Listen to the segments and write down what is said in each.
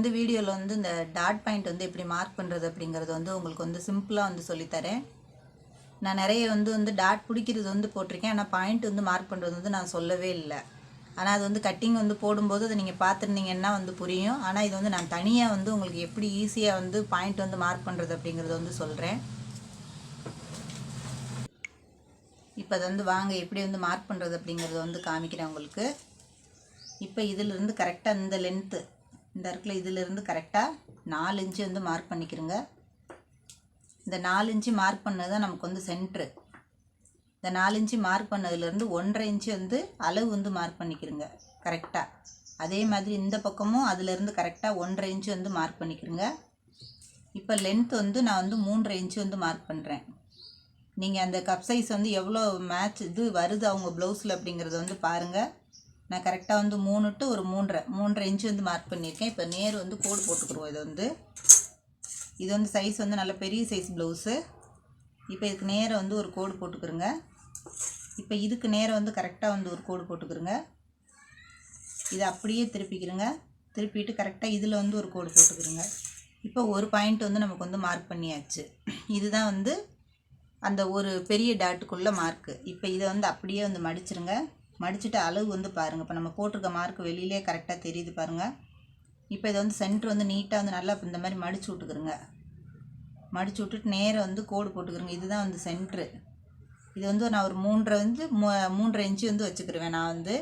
வந்து வீடியோவில் வந்து இந்த டாட் பாயிண்ட் வந்து எப்படி மார்க் பண்ணுறது அப்படிங்கிறது வந்து உங்களுக்கு வந்து சிம்பிளாக வந்து சொல்லித்தரேன் நான் நிறைய வந்து வந்து டாட் பிடிக்கிறது வந்து போட்டிருக்கேன். ஆனால் பாயிண்ட் வந்து மார்க் பண்ணுறது வந்து நான் சொல்லவே இல்லை. ஆனால் அது வந்து கட்டிங் வந்து போடும்போது அதை நீங்கள் பார்த்துருந்தீங்கன்னா வந்து புரியும். ஆனால் இது வந்து நான் தனியாக வந்து உங்களுக்கு எப்படி ஈஸியாக வந்து பாயிண்ட் வந்து மார்க் பண்ணுறது அப்படிங்கிறத வந்து சொல்கிறேன் இப்போ அது வந்து வாங்க எப்படி வந்து மார்க் பண்ணுறது அப்படிங்கிறத வந்து காமிக்கிறேன் உங்களுக்கு. இப்போ இதிலிருந்து கரெக்டாக இந்த லென்த்து இந்த இருக்குல்ல இதிலிருந்து கரெக்டாக நாலு இன்ச்சு வந்து மார்க் பண்ணிக்கிறோங்க. இந்த நாலு இன்ச்சு மார்க் பண்ணது தான் நமக்கு வந்து சென்ட்ரு இந்த நாலு இன்ச்சு மார்க் பண்ணதுலேருந்து ஒன்றரை இன்ச்சு வந்து அளவு வந்து மார்க் பண்ணிக்கிறோங்க கரெக்டாக அதே மாதிரி இந்த பக்கமும் அதுலேருந்து கரெக்டாக ஒன்றரை இன்ச்சு வந்து மார்க் பண்ணிக்கிறோங்க. இப்போ லென்த் வந்து நான் வந்து மூன்றரை இன்ச்சு வந்து மார்க் பண்ணுறேன் நீங்கள் அந்த கப் சைஸ் வந்து எவ்வளோ மேட்ச் இது வருது அவங்க ப்ளவுஸில் அப்படிங்கிறத வந்து பாருங்கள் நான் கரெக்டாக வந்து மூணு டு ஒரு மூன்றரை மூன்றரை இன்ச்சு வந்து மார்க் பண்ணியிருக்கேன். இப்போ நேர் வந்து கோடு போட்டுக்குருவோம் இது வந்து இது வந்து சைஸ் வந்து நல்ல பெரிய சைஸ் ப்ளவுஸு இப்போ இதுக்கு நேரம் வந்து ஒரு கோடு போட்டுக்கிறோங்க இப்போ இதுக்கு நேரம் வந்து கரெக்டாக வந்து ஒரு கோடு போட்டுக்கிறோங்க இதை அப்படியே திருப்பிக்கிறோங்க திருப்பிட்டு கரெக்டாக இதில் வந்து ஒரு கோடு போட்டுக்கிறோங்க இப்போ ஒரு பாயிண்ட் வந்து நமக்கு வந்து மார்க் பண்ணியாச்சு. இதுதான் வந்து அந்த ஒரு பெரிய டாட்டுக்குள்ளே மார்க்கு இப்போ இதை வந்து அப்படியே வந்து மடிச்சிருங்க. மடிச்சுட்டு அளவு வந்து பாருங்கள் இப்போ நம்ம போட்டிருக்க மார்க் வெளியிலே கரெக்டாக தெரியுது பாருங்கள் இப்போ இதை வந்து சென்டர் வந்து நீட்டாக வந்து நல்லா இந்த மாதிரி மடிச்சு விட்டுக்குறோங்க மடிச்சு விட்டுட்டு நேராக வந்து கோடு போட்டுக்கிறோங்க இதுதான் வந்து சென்ட்ரு இது வந்து நான் ஒரு மூன்றரை வந்து மூ மூன்றரை இன்ச்சு வந்து வச்சுக்கிருவேன் நான் வந்து.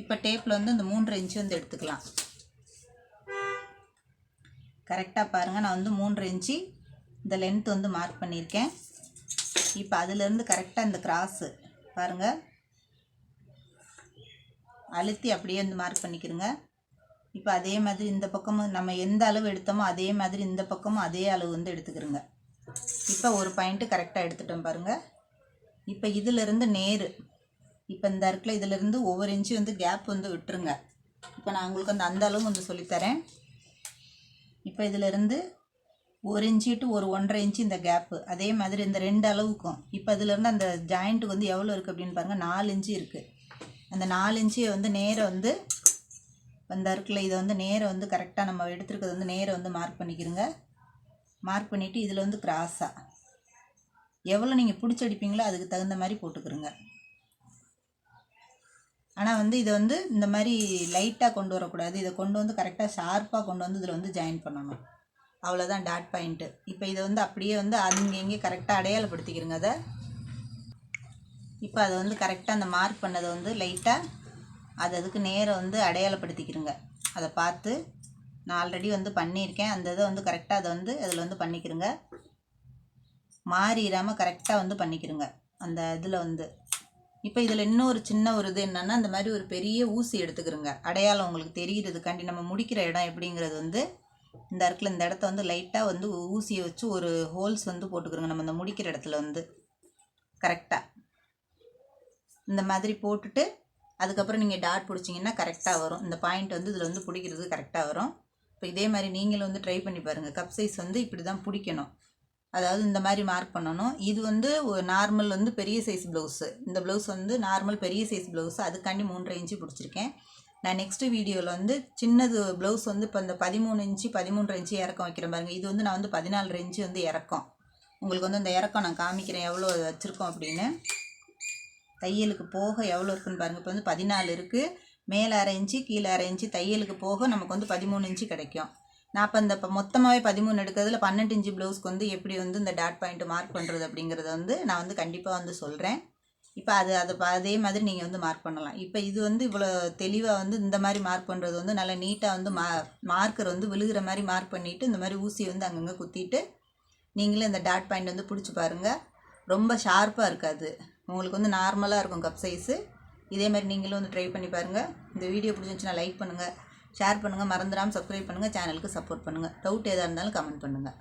இப்போ டேப்பில் வந்து இந்த மூன்றரை இன்ச்சு வந்து எடுத்துக்கலாம். கரெக்டாக பாருங்கள் நான் வந்து மூன்றரை இன்ச்சு இந்த லென்த் வந்து மார்க் பண்ணியிருக்கேன். இப்போ அதுலேருந்து கரெக்டாக இந்த கிராஸு பாருங்கள் அழுத்தி அப்படியே வந்து மார்க் பண்ணிக்கிறோங்க இப்போ அதே மாதிரி இந்த பக்கமும் நம்ம எந்த அளவு எடுத்தோமோ அதே மாதிரி இந்த பக்கமும் அதே அளவு வந்து எடுத்துக்கிறோங்க இப்போ ஒரு பாயிண்ட்டு கரெக்டாக எடுத்துட்டோம் பாருங்கள் இப்போ இதிலிருந்து நேர். இப்போ இந்த இடத்துல இதிலிருந்து ஒவ்வொரு இன்ச்சு வந்து கேப் வந்து விட்டுருங்க. இப்போ நான் உங்களுக்கு அந்த அந்த அளவு வந்து சொல்லித்தரேன். இப்போ இதிலிருந்து ஒரு இன்ச்சு டு ஒரு ஒன்றரை இன்ச்சு இந்த கேப்பு அதே மாதிரி இந்த ரெண்டு அளவுக்கும். இப்போ இதிலேருந்து அந்த ஜாயிண்ட்டுக்கு வந்து எவ்வளோ இருக்குது அப்படின்னு பாருங்கள் நாலு இன்ச்சு இருக்குது அந்த நாலு இன்ச்சியை வந்து நேரம் வந்து இந்த இருக்குல்ல இதை வந்து நேரம் வந்து கரெக்டாக நம்ம எடுத்துருக்கிறது வந்து நேரம் வந்து மார்க் பண்ணிக்கிறோங்க மார்க் பண்ணிவிட்டு இதில் வந்து கிராஸாக எவ்வளோ நீங்கள் பிடிச்சடிப்பீங்களோ அதுக்கு தகுந்த மாதிரி போட்டுக்கிறோங்க ஆனால் வந்து இதை வந்து இந்த மாதிரி லைட்டாக கொண்டு வரக்கூடாது. இதை கொண்டு வந்து கரெக்டாக ஷார்ப்பாக கொண்டு வந்து இதில் வந்து ஜாயின் பண்ணணும். அவ்வளோதான் டாட் பாயிண்ட்டு இப்போ இதை வந்து அப்படியே வந்து அங்கே இங்கே கரெக்டாக அடையாளப்படுத்திக்கிறோங்க அதை. இப்போ அதை வந்து கரெக்டாக அந்த மார்க் பண்ணதை வந்து லைட்டாக அது அதுக்கு நேரம் வந்து அடையாளப்படுத்திக்கிறோங்க அதை பார்த்து நான் ஆல்ரெடி வந்து பண்ணியிருக்கேன். அந்த இதை வந்து கரெக்டாக அதை வந்து அதில் வந்து பண்ணிக்கிறோங்க மாறிடாமல் கரெக்டாக வந்து பண்ணிக்கிறோங்க அந்த இதில் வந்து. இப்போ இதில் இன்னொரு சின்ன ஒரு இது என்னென்னா அந்த மாதிரி ஒரு பெரிய ஊசி எடுத்துக்கிறோங்க அடையாளம் உங்களுக்கு தெரிகிறதுக்காண்டி நம்ம முடிக்கிற இடம் எப்படிங்கிறது வந்து இந்த இடத்துல இந்த இடத்த வந்து லைட்டாக வந்து ஊசியை வச்சு ஒரு ஹோல்ஸ் வந்து போட்டுக்கிறோங்க நம்ம இந்த முடிக்கிற இடத்துல வந்து. கரெக்டாக இந்த மாதிரி போட்டுட்டு அதுக்கப்புறம் நீங்கள் டாட் பிடிச்சிங்கன்னா கரெக்டாக வரும். இந்த பாயிண்ட் வந்து இதில் வந்து பிடிக்கிறது கரெக்டாக வரும். இப்போ இதே மாதிரி நீங்களும் வந்து ட்ரை பண்ணி பாருங்கள் கப் சைஸ் வந்து இப்படி தான் பிடிக்கணும். அதாவது இந்த மாதிரி மார்க் பண்ணணும். இது வந்து ஒரு நார்மல் வந்து பெரிய சைஸ் ப்ளவுஸு இந்த ப்ளவுஸ் வந்து நார்மல் பெரிய சைஸ் ப்ளவுஸு அதுக்காண்டி மூன்றரை இன்ச்சு பிடிச்சிருக்கேன். நான் நெக்ஸ்ட்டு வீடியோவில் வந்து சின்னது ப்ளவுஸ் வந்து இப்போ இந்த பதிமூணு இன்ச்சு பதிமூன்று இன்ச்சு இறக்கம் வைக்கிறேன் பாருங்கள் இது வந்து நான் வந்து பதினாலு இன்ச்சு வந்து இறக்கம். உங்களுக்கு வந்து அந்த இறக்கம் நான் காமிக்கிறேன். எவ்வளோ வச்சுருக்கோம் அப்படின்னு. தையலுக்கு போக எவ்வளோ இருக்குன்னு பாருங்கள் இப்போ வந்து பதினாலு இருக்குது மேலே அரை இன்ச்சு கீழே அரை இன்ச்சு தையலுக்கு போக நமக்கு வந்து பதிமூணு இன்ச்சு கிடைக்கும். நான் இப்போ இந்த இப்போ மொத்தமாகவே பதிமூணு எடுக்கிறதுல பன்னெண்டு இன்ச்சு ப்ளவுஸ்க்கு வந்து எப்படி வந்து இந்த டாட் பாயிண்ட் மார்க் பண்ணுறது அப்படிங்கிறத வந்து நான் வந்து கண்டிப்பாக வந்து சொல்கிறேன் இப்போ அது அது அதே மாதிரி நீங்கள் வந்து மார்க் பண்ணலாம். இப்போ இது வந்து இவ்வளோ தெளிவாக வந்து இந்த மாதிரி மார்க் பண்ணுறது வந்து நல்லா நீட்டாக வந்து மா மார்க்கர் வந்து விழுகிற மாதிரி மார்க் பண்ணிவிட்டு இந்த மாதிரி ஊசியை வந்து அங்கங்கே குத்திட்டு நீங்களே இந்த டாட் பாயிண்ட் வந்து பிடிச்சி பாருங்கள் ரொம்ப ஷார்ப்பாக இருக்காது. உங்களுக்கு வந்து நார்மலாக இருக்கும் கப் சைஸு இதே மாதிரி நீங்களும் வந்து ட்ரை பண்ணி பாருங்கள் இந்த வீடியோ பிடிச்சிருந்துச்சுன்னா லைக் பண்ணுங்கள் ஷேர் பண்ணுங்கள் மறந்துடாமல் சப்ஸ்கிரைப் பண்ணுங்கள் சேனலுக்கு சப்போர்ட் பண்ணுங்கள் டவுட் எதாக இருந்தாலும் கமெண்ட் பண்ணுங்கள்